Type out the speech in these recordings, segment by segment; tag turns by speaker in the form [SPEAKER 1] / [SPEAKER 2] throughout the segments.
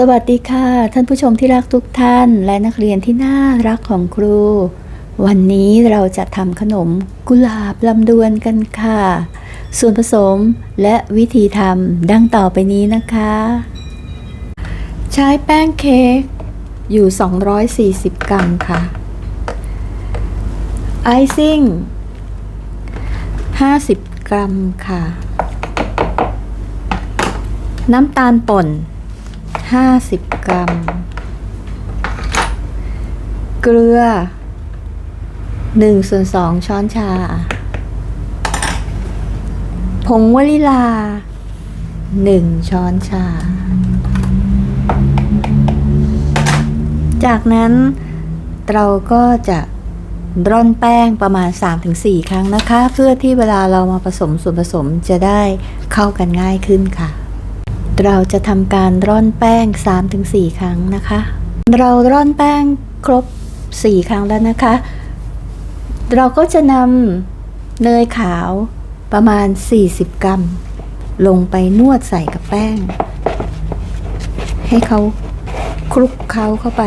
[SPEAKER 1] สวัสดีค่ะ ท่านผู้ชมที่รักทุกท่าน และนักเรียนที่น่ารักของครู วันนี้เราจะทำขนมกุหลาบลำดวนกันค่ะ ส่วนผสมและวิธีทำดังต่อไปนี้นะคะ ใช้แป้งเค้กอยู่ 240 กรัมค่ะ ไอซิ่ง 50 กรัมค่ะ น้ำตาลป่น 50 กรัม เกลือ1ส่วน2ช้อนชา ผงวานิลา 1 ช้อนชา จากนั้นเราก็จะร่อนแป้งประมาณ 3-4 ครั้งนะคะ เพื่อที่เวลาเรามาผสมส่วนผสมจะได้เข้ากันง่ายขึ้นค่ะ เราจะทำการร่อนแป้ง 3-4 ครั้งนะคะ เราร่อนแป้งครบ 4 ครั้งแล้วนะคะ เราก็จะนำเนยขาวประมาณ 40 กรัม ลงไปนวดใส่กับแป้ง ให้เขาคลุกเคล้าเข้าไป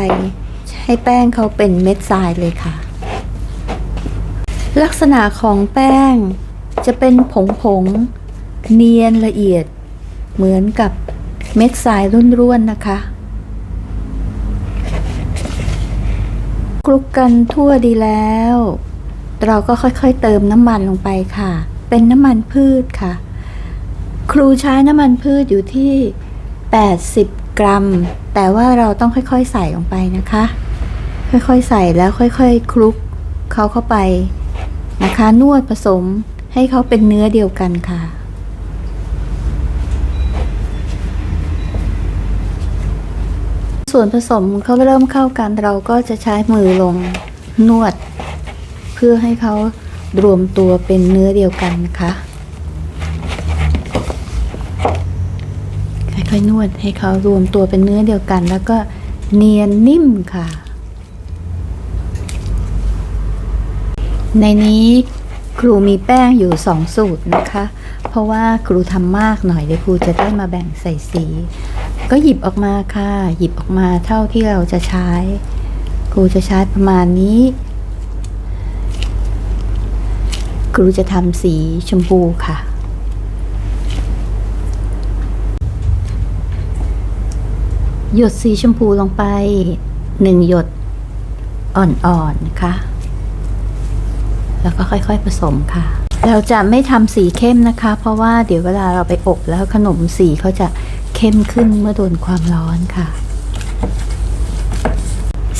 [SPEAKER 1] ให้แป้งเขาเป็นเม็ดทรายเลยค่ะ ลักษณะของแป้งจะเป็นผงผงเนียนละเอียด เหมือนกับเม็ดทรายร่วนๆนะคะ คลุกกันทั่วดีแล้ว เราก็ค่อยๆเติมน้ำมันลงไปค่ะ เป็นน้ำมันพืชค่ะ ครูใช้น้ำมันพืชอยู่ที่ 80 กรัม แต่ว่าเราต้องค่อยๆใส่ลงไปนะคะ ค่อยๆใส่แล้วค่อยๆ คลุกเขาเข้าไปนะคะ นวดผสมให้เขาเป็นเนื้อเดียวกันค่ะ ส่วนผสมเขาเริ่มเข้ากันเราก็จะใช้มือลงนวด เพื่อให้เขารวมตัวเป็นเนื้อเดียวกันนะคะค่อยๆนวดให้เขารวมตัวเป็นเนื้อเดียวกัน แล้วก็เนียนนิ่มค่ะ ในนี้ครูมีแป้งอยู่สองสูตรนะคะ เพราะว่าครูทำมากหน่อยเดี๋ยวครูจะได้มาแบ่งใส่สี ก็หยิบออกมาค่ะ หยิบออกมาเท่าที่เราจะใช้ ครูจะใช้ประมาณนี้ ครูจะทำสีชมพูค่ะหยดสีชมพูลงไปหนึ่งหยดอ่อนๆนะคะ แล้วก็ค่อยๆผสมค่ะ เราจะไม่ทำสีเข้มนะคะ เพราะว่าเดี๋ยวเวลาเราไปอบแล้วขนมสีเขาจะ เข้มขึ้นเมื่อโดนความร้อนค่ะ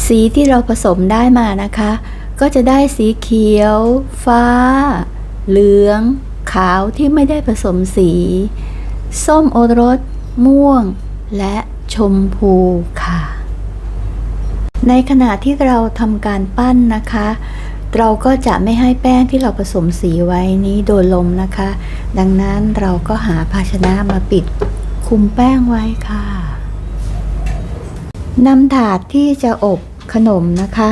[SPEAKER 1] สีที่เราผสมได้มานะคะ ก็จะได้สีเขียว ฟ้า เหลือง ขาวที่ไม่ได้ผสมสี ส้มโอรส ม่วง และชมพูค่ะ ในขณะที่เราทำการปั้นนะคะ เราก็จะไม่ให้แป้งที่เราผสมสีไว้นี้โดนลมนะคะ ดังนั้นเราก็หาภาชนะมาปิด คุมแป้งไว้ค่ะนำถาดที่จะอบขนมนะคะ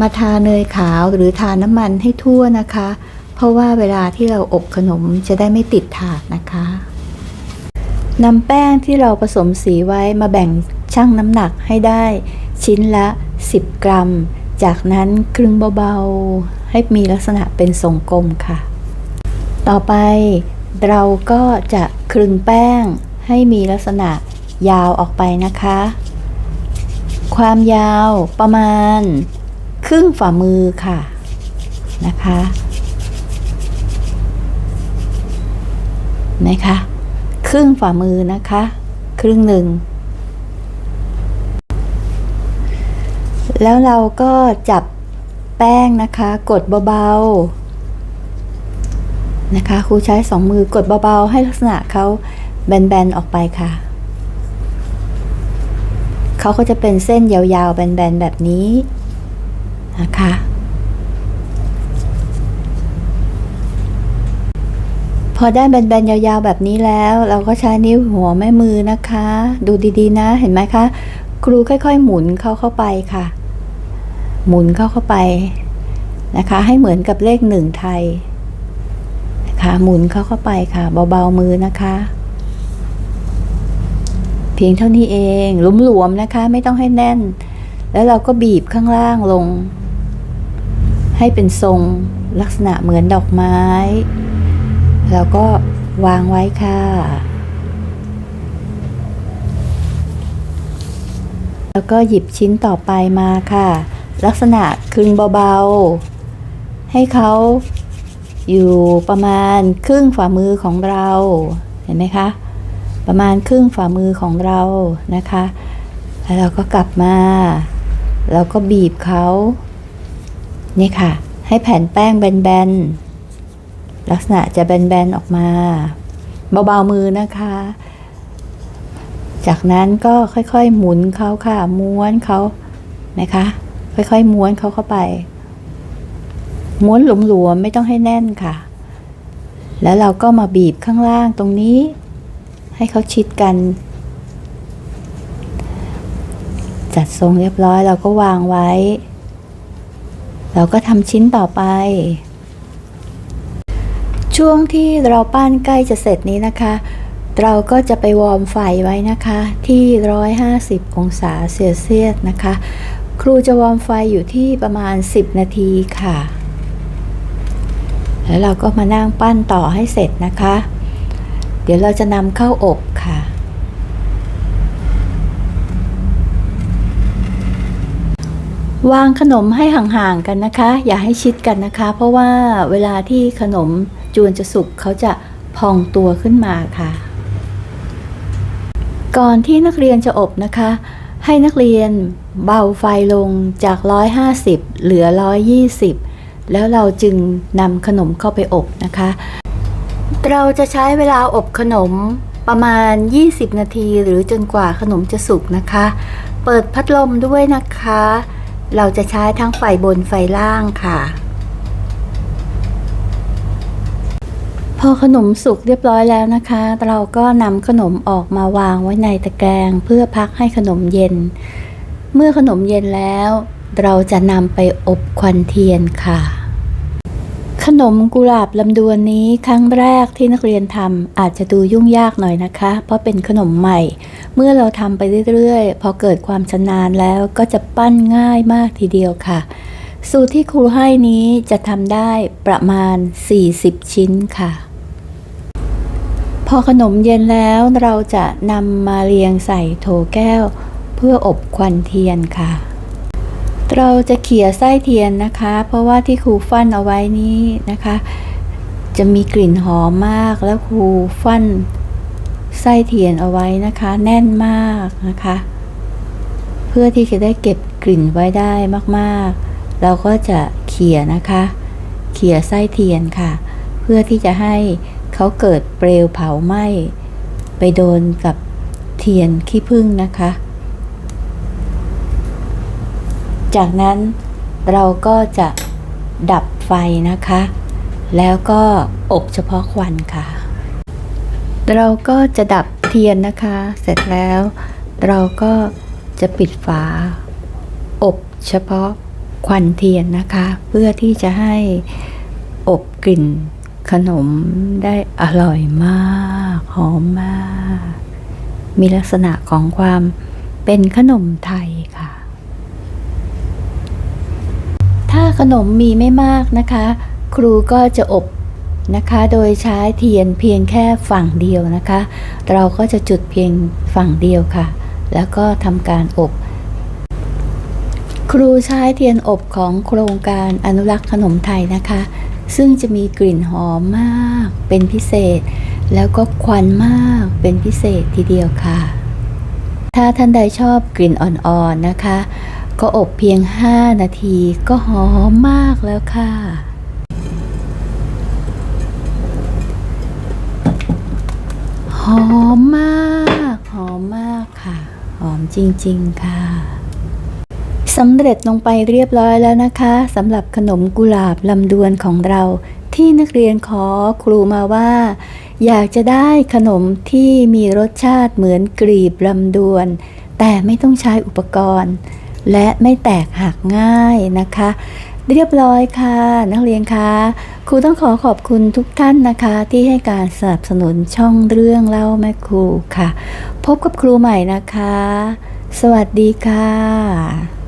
[SPEAKER 1] มาทาเนยขาวหรือทาน้ำมันให้ทั่วนะคะ เพราะว่าเวลาที่เราอบขนมจะได้ไม่ติดถาดนะคะนำแป้งที่เราผสมสีไว้มาแบ่งชั่งน้ำหนักให้ได้ ชิ้นละ 10 กรัม จากนั้นคลึงเบาๆ ให้มีลักษณะเป็นทรงกลมค่ะ ต่อไปเราก็จะคลึงแป้ง ให้มีลักษณะยาวออกไปนะคะ ความยาวประมาณ ครึ่งฝ่ามือค่ะนะคะนะคะครึ่งฝ่ามือนะคะ ครึ่งหนึ่ง แล้วเราก็จับแป้งนะคะ กดเบาๆนะคะครูใช้สองมือกดเบาๆ ให้ลักษณะเขา แบนๆออกไปค่ะ เขาก็จะเป็นเส้นยาวๆ แบนๆ แบบนี้นะคะพอได้แบนๆ ยาวๆ แบบนี้แล้ว เราก็ใช้นิ้วหัวแม่มือนะคะ ดูดีๆ นะเห็นไหมคะ ครูค่อยๆ หมุนเข้าเข้าไปค่ะ หมุนเข้าเข้าไปนะคะ ให้เหมือนกับเลขหนึ่งไทยนะคะหมุนเข้าเข้าไปค่ะ เบาๆมือนะคะ พียงเท่านี้เองหลวมๆนะคะ ไม่ต้องให้แน่น แล้วเราก็บีบข้างล่างลง ให้เป็นทรงลักษณะเหมือนดอกไม้ แล้วก็วางไว้ค่ะ แล้วก็หยิบชิ้นต่อไปมาค่ะ ลักษณะคลึงเบาๆ ให้เขาอยู่ประมาณครึ่งฝ่ามือของเรา เห็นไหมคะ ประมาณครึ่งฝ่ามือของเรานะคะ แล้วเราก็กลับมาเราก็บีบเขานี่ค่ะ ให้แผ่นแป้งแบนๆ ลักษณะจะแบนๆ ออกมา เบาๆ มือนะคะ จากนั้นก็ค่อยๆ หมุนเขาค่ะ ม้วนเขานะคะ ค่อยๆ ม้วนเขาเข้าไป ม้วนหลวมๆ ไม่ต้องให้แน่นค่ะ แล้วเราก็มาบีบข้างล่างตรงนี้ ให้เขาชิดกัน จัดทรงเรียบร้อยเราก็วางไว้ เราก็ทำชิ้นต่อไป ช่วงที่เราปั้นใกล้จะเสร็จนี้นะคะ เราก็จะไปวอร์มไฟไว้นะคะ ที่ 150 องศาเซลเซียสนะคะ ครูจะวอร์มไฟอยู่ที่ประมาณ 10 นาทีค่ะ แล้วเราก็มานั่งปั้นต่อให้เสร็จนะคะ เดี๋ยวเราจะนำเข้าอบค่ะ วางขนมให้ห่างๆกันนะคะ อย่าให้ชิดกันนะคะ เพราะว่าเวลาที่ขนมจวนจะสุกเขาจะพองตัวขึ้นมาค่ะ ก่อนที่นักเรียนจะอบนะคะ ให้นักเรียนเบาไฟลงจาก 150 เหลือ 120 แล้วเราจึงนำขนมเข้าไปอบนะคะ เราจะใช้เวลาอบขนมประมาณ 20 นาทีหรือจนกว่าขนมจะสุกนะคะ เปิดพัดลมด้วยนะคะ เราจะใช้ทั้งไฟบนไฟล่างค่ะ พอขนมสุกเรียบร้อยแล้วนะคะ เราก็นำขนมออกมาวางไว้ในตะแกรงเพื่อพักให้ขนมเย็น เมื่อขนมเย็นแล้ว เราจะนำไปอบควันเทียนค่ะ ขนมกุหลาบลำดวนนี้ครั้งแรกที่นักเรียนทำอาจจะดูยุ่งยากหน่อยนะคะ เพราะเป็นขนมใหม่ เมื่อเราทำไปเรื่อยๆ พอเกิดความชำนาญแล้วก็จะปั้นง่ายมากทีเดียวค่ะ สูตรที่ครูให้นี้จะทำได้ประมาณ 40 ชิ้นค่ะ พอขนมเย็นแล้วเราจะนำมาเรียงใส่โถแก้ว เพื่ออบควันเทียนค่ะ เราจะเขี่ยไส้เทียนนะคะ เพราะว่าที่ครูฟันเอาไว้นี้นะคะ จะมีกลิ่นหอมมากแล้วครูฟันไส้เทียนเอาไว้นะคะ แน่นมากนะคะ เพื่อที่จะได้เก็บกลิ่นไว้ได้มากๆ เราก็จะเขี่ยนะคะ เขี่ยไส้เทียนค่ะ เพื่อที่จะให้เขาเกิดเปลวเผาไหม้ไปโดนกับเทียนขี้ผึ้งนะคะ จากนั้นเราก็จะดับไฟนะคะ แล้วก็อบเฉพาะควันค่ะ เราก็จะดับเทียนนะคะ เสร็จแล้ว เราก็จะปิดฝา อบเฉพาะควันเทียนนะคะ เพื่อที่จะให้อบกลิ่นขนมได้อร่อยมาก หอมมาก มีลักษณะของความเป็นขนมไทยค่ะ ถ้า ขนมมีไม่มากนะคะ ครูก็จะอบนะคะ โดยใช้เทียนเพียงแค่ฝั่งเดียวนะคะ เราก็จะจุดเพียงฝั่งเดียวค่ะ แล้วก็ทำการอบ ครูใช้เทียนอบของโครงการอนุรักษ์ขนมไทยนะคะ ซึ่งจะมีกลิ่นหอมมากเป็นพิเศษ แล้วก็ควันมากเป็นพิเศษทีเดียวค่ะ ถ้าท่านใดชอบกลิ่นอ่อนๆนะคะ ก็อบเพียง 5 นาทีก็หอมมากแล้วค่ะ หอมมาก หอมมากค่ะ หอมจริงๆค่ะสำเร็จลงไปเรียบร้อยแล้วนะคะสำหรับขนมกุหลาบลำดวนของเราที่นักเรียนขอครูมาว่า อยากจะได้ขนมที่มีรสชาติเหมือนกรีบลำดวน แต่ไม่ต้องใช้อุปกรณ์ และไม่แตกหักง่ายนะคะ เรียบร้อยค่ะ นักเรียนคะครูต้องขอขอบคุณทุกท่านนะคะ ที่ให้การสนับสนุนช่องเรื่องเล่าแม่ครูค่ะ พบกับครูใหม่นะคะ สวัสดีค่ะ